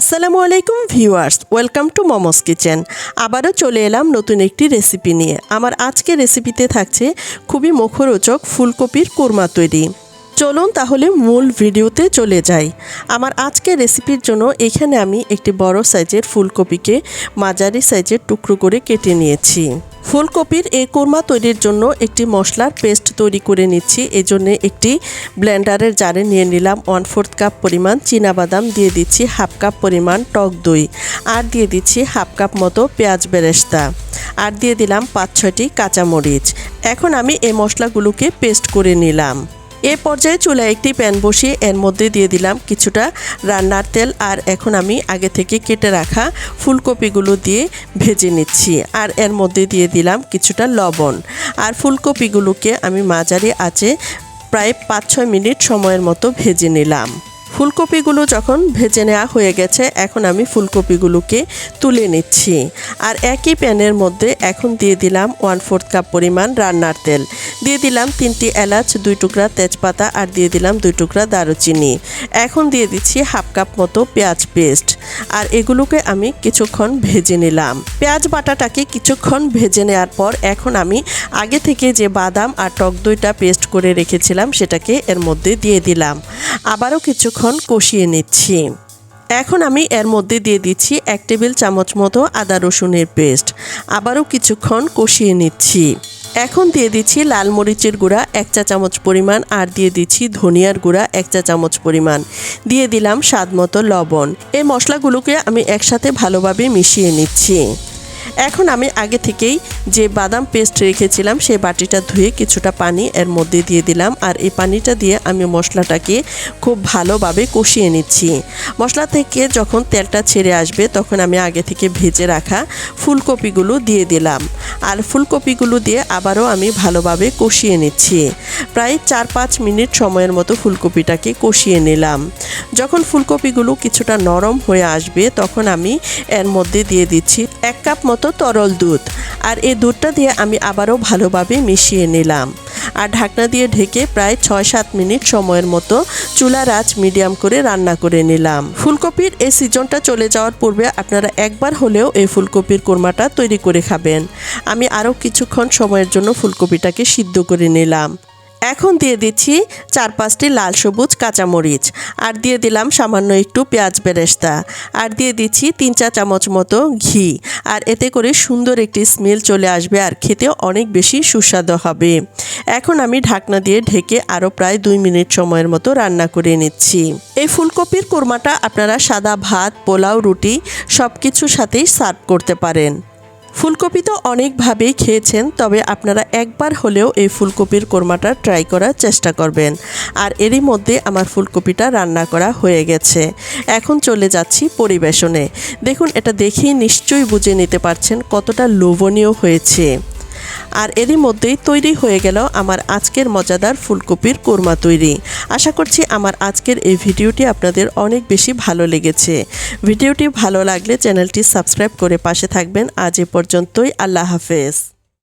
আসসালামু আলাইকুম viewers, welcome to momos kitchen. আবারও চলে এলাম নতুন একটি রেসিপি নিয়ে। আমার আজকে রেসিপিতে থাকছে খুবই মুখরোচক ফুলকপির কোরমা তৈরি। চলুন তাহলে মূল ভিডিওতে চলে যাই। আমার আজকের রেসিপির জন্য এখানে আমি একটি বড় সাইজের ফুলকপিকে মাঝারি সাইজের টুকরো করে কেটে নিয়েছি। ফুলকপির এই কোরমা তৈরির জন্য একটি মশলার পেস্ট তৈরি করে নিচ্ছি। এজন্য একটি ব্ল্যান্ডারের জারে নিয়ে নিলাম ওয়ান ফোর্থ কাপ পরিমাণ বাদাম দিয়ে দিচ্ছি হাফ কাপ পরিমাণ টক দই আর দিয়ে দিচ্ছি হাফ কাপ মতো পেঁয়াজ বেরেস্তা আর দিয়ে দিলাম পাঁচ ছয়টি কাঁচামরিচ। এখন আমি এই মশলাগুলোকে পেস্ট করে নিলাম। এ পর্যায়ে চুলায় একটি প্যান বসিয়ে এর মধ্যে দিয়ে দিলাম কিছুটা রান্নার তেল আর এখন আমি আগে থেকে কেটে রাখা ফুলকপিগুলো দিয়ে ভেজে নিচ্ছি আর এর মধ্যে দিয়ে দিলাম কিছুটা লবণ। আর ফুলকপিগুলোকে আমি মাঝারি আঁচে প্রায় পাঁচ ছয় মিনিট সময়ের মতো ভেজে নিলাম। ফুলকপিগুলো যখন ভেজে নেওয়া হয়ে গেছে, এখন আমি ফুলকপিগুলোকে তুলে নিচ্ছি। আর একই প্যানের মধ্যে এখন দিয়ে দিলাম ওয়ান ফোর্থ কাপ পরিমাণ রান্নার তেল। দিয়ে দিলাম তিনটি এলাচ, দুই টুকরা তেজপাতা আর দিয়ে দিলাম দুই টুকরা দারুচিনি। এখন দিয়ে দিচ্ছি হাফ কাপ মতো পেঁয়াজ পেস্ট। আর এগুলোকে আমি কিছুক্ষণ ভেজে নিলাম। পেঁয়াজ বাটাটাকে কিছুক্ষণ ভেজে নেওয়ার পর এখন আমি আগে থেকে যে বাদাম আর টক দইটা পেস্ট করে রেখেছিলাম, সেটাকে এর মধ্যে দিয়ে দিলাম। আবারও কিছুক্ষণ কষিয়ে নিচ্ছি। এখন আমি এর মধ্যে দিয়ে দিচ্ছি এক টেবিল চামচ মতো আদা রসুনের পেস্ট। আবারও কিছুক্ষণ কষিয়ে নিচ্ছি। এখন দিয়ে দিচ্ছি লাল মরিচের গুঁড়া এক চা চামচ পরিমাণ আর দিয়ে দিচ্ছি ধনিয়ার গুঁড়া এক চা চামচ পরিমাণ। দিয়ে দিলাম স্বাদ মতো লবণ। এই মশলাগুলোকে আমি একসাথে ভালোভাবে মিশিয়ে নিচ্ছি। এখন আমি আগে থেকেই যে বাদাম পেস্ট রেখেছিলাম সেই বাটিটা ধুয়ে কিছুটা পানি এর মধ্যে দিয়ে দিলাম আর এই পানিটা দিয়ে আমি মশলাটাকে খুব ভালোভাবে কষিয়ে নিচ্ছি। মশলা থেকে যখন তেলটা ছেড়ে আসবে, তখন আমি আগে থেকে ভেজে রাখা ফুলকপিগুলো দিয়ে দিলাম। আর ফুলকপিগুলো দিয়ে আবারও আমি ভালোভাবে কষিয়ে নিচ্ছি। প্রায় চার পাঁচ মিনিট সময়ের মতো ফুলকপিটাকে কষিয়ে নিলাম। যখন ফুলকপিগুলো কিছুটা নরম হয়ে আসবে, তখন আমি এর মধ্যে দিয়ে দিচ্ছি এক কাপ মতো তরল দুধ। আর এই দুধটা দিয়ে আমি আবারও ভালোভাবে মিশিয়ে নিলাম। আর ঢাকনা দিয়ে ঢেকে প্রায় ছয় সাত মিনিট সময়ের মতো চুলার আঁচ মিডিয়াম করে রান্না করে নিলাম। ফুলকপির এই সিজনটা চলে যাওয়ার পূর্বে আপনারা একবার হলেও এই ফুলকপির কোরমাটা তৈরি করে খাবেন। আমি আরও কিছুক্ষণ সময়ের জন্য ফুলকপিটাকে সিদ্ধ করে নিলাম। এখন দিয়ে দিচ্ছি চার পাঁচটি লাল সবুজ কাঁচামরিচ। আর দিয়ে দিলাম সামান্য একটু পেঁয়াজ বেরেস্তা। আর দিয়ে দিচ্ছি তিন চা চামচ মতো ঘি। আর এতে করে সুন্দর একটি স্মেল চলে আসবে আর খেতে অনেক বেশি সুস্বাদু হবে। এখন আমি ঢাকনা দিয়ে ঢেকে আরও প্রায় দুই মিনিট সময়ের মতো রান্না করে নিচ্ছি। এই ফুলকপির কোরমাটা আপনারা সাদা ভাত, পোলাও, রুটি সব কিছুর সাথেই সার্ভ করতে পারেন। ফুলকপি তো অনেকভাবেই খেয়েছেন, তবে আপনারা একবার হলেও এই ফুলকপির কোরমাটা ট্রাই করার চেষ্টা করবেন। আর এরই মধ্যে আমার ফুলকপিটা রান্না করা হয়ে গেছে। এখন চলে যাচ্ছি পরিবেশনে। দেখুন, এটা দেখেই নিশ্চয়ই বুঝে নিতে পারছেন কতটা লোভনীয় হয়েছে। আর এরই মধ্যেই তৈরি হয়ে গেল আমার আজকের মজাদার ফুলকপির কোরমা তৈরি। আশা করছি আমার আজকের এই ভিডিওটি আপনাদের অনেক বেশি ভালো লেগেছে। ভিডিওটি ভালো লাগলে চ্যানেলটি সাবস্ক্রাইব করে পাশে থাকবেন। আজ এ পর্যন্তই, আল্লাহ হাফেজ।